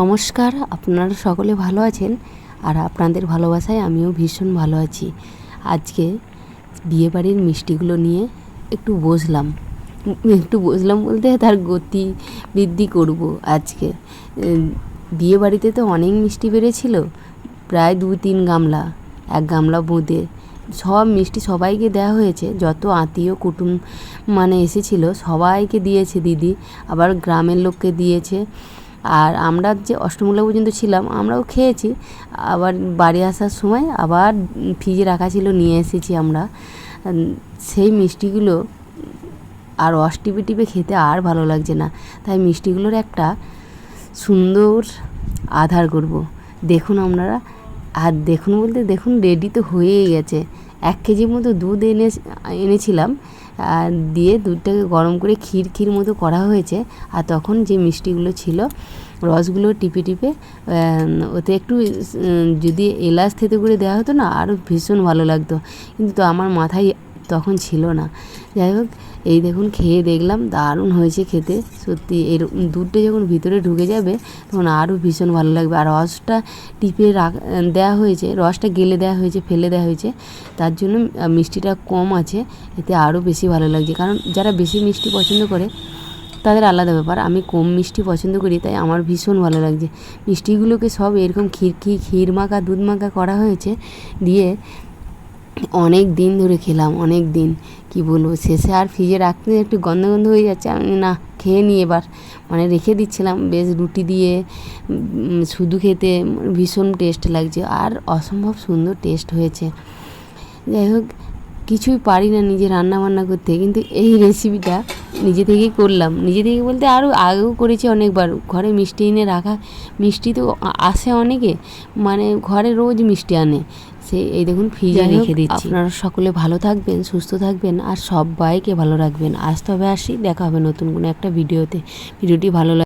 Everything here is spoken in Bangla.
নমস্কার, আপনারা সকলে ভালো আছেন? আর আপনাদের ভালোবাসায় আমিও ভীষণ ভালো আছি। আজকে বিয়েবাড়ির মিষ্টিগুলো নিয়ে একটু বসলাম। একটু বসলাম বলতে তার গতি বৃদ্ধি করব আজকে। বিয়েবাড়িতে তো অনেক মিষ্টি বেড়েছিল, প্রায় দু তিন গামলা, এক গামলা বোঁদে। সব মিষ্টি সবাইকে দেওয়া হয়েছে, যত আত্মীয় কুটুম মানে এসেছিল সবাইকে দিয়েছে দিদি। আবার গ্রামের লোককে দিয়েছে। আর আমরা যে অষ্টমূলা পর্যন্ত ছিলাম, আমরাও খেয়েছি। আবার বাড়ি আসার সময় আবার ফ্রিজে রাখা ছিল, নিয়ে এসেছি আমরা। সেই মিষ্টিগুলো আর রস টিপে টিপে খেতে আর ভালো লাগছে না। তাই মিষ্টিগুলোর একটা সুন্দর আধার করব। দেখুন আপনারা, আর দেখুন বলতে দেখুন রেডি তো হয়েই গেছে। এক কেজির মতো দুধ এনে, এনেছিলাম। দিয়ে দুধটাকে গরম করে ক্ষীর ক্ষীর মতো করা হয়েছে। আর তখন যে মিষ্টিগুলো ছিল, রসগুলো টিপে টিপে ওতে একটু যদি এলাচ থেতে করে দেওয়া হতো না আরও ভীষণ ভালো লাগতো। কিন্তু তো আমার মাথায় তখন ছিল না। যাই হোক এই দেখুন, খেয়ে দেখলাম, দারুণ হয়েছে খেতে। সত্যি এর দুধটা যখন ভিতরে ঢুকে যাবে, তখন আরও ভীষণ ভালো লাগবে। আর রসটা টিপে রাখ দেওয়া হয়েছে, রসটা গেলে দেওয়া হয়েছে, ফেলে দেওয়া হয়েছে, তার জন্য মিষ্টিটা কম আছে। এতে আরও বেশি ভালো লাগছে। কারণ যারা বেশি মিষ্টি পছন্দ করে, তাদের আলাদা ব্যাপার। আমি কম মিষ্টি পছন্দ করি, তাই আমার ভীষণ ভালো লাগছে। মিষ্টিগুলোকে সব এরকম ক্ষীর ক্ষীর মাখা, দুধ মাখা করা হয়েছে, দিয়ে অনেক দিন ধরে খেলাম, অনেক দিন, কি বলব, শেষে আর ফ্রিজে রাখতে একটু গন্ধ গন্ধ হয়ে যাচ্ছে, আমি না, খেয়ে নিই এবার। মানে রেখে দিচ্ছিলাম, বেশ রুটি দিয়ে শুধু খেতে ভীষণ টেস্ট লাগছে, আর অসম্ভব সুন্দর টেস্ট হয়েছে। যাই হোক, কিছুই পারি না নিজে রান্না বান্না করতে, কিন্তু এই রেসিপিটা নিজে থেকেই করলাম। নিজে থেকে বলতে আরও আগেও করেছি অনেকবার। ঘরে মিষ্টি এনে রাখা মিষ্টি তো আসে অনেকে মানে ঘরে রোজ মিষ্টি আনে। সে এই দেখুন ফ্রিজে রেখে দিচ্ছি। আপনারা সকলে ভালো থাকবেন সুস্থ থাকবেন আর সবাইকে ভালো রাখবেন। আসতে হবে আসি দেখা হবে নতুন কোনো একটা ভিডিওতে। ভিডিওটি ভালো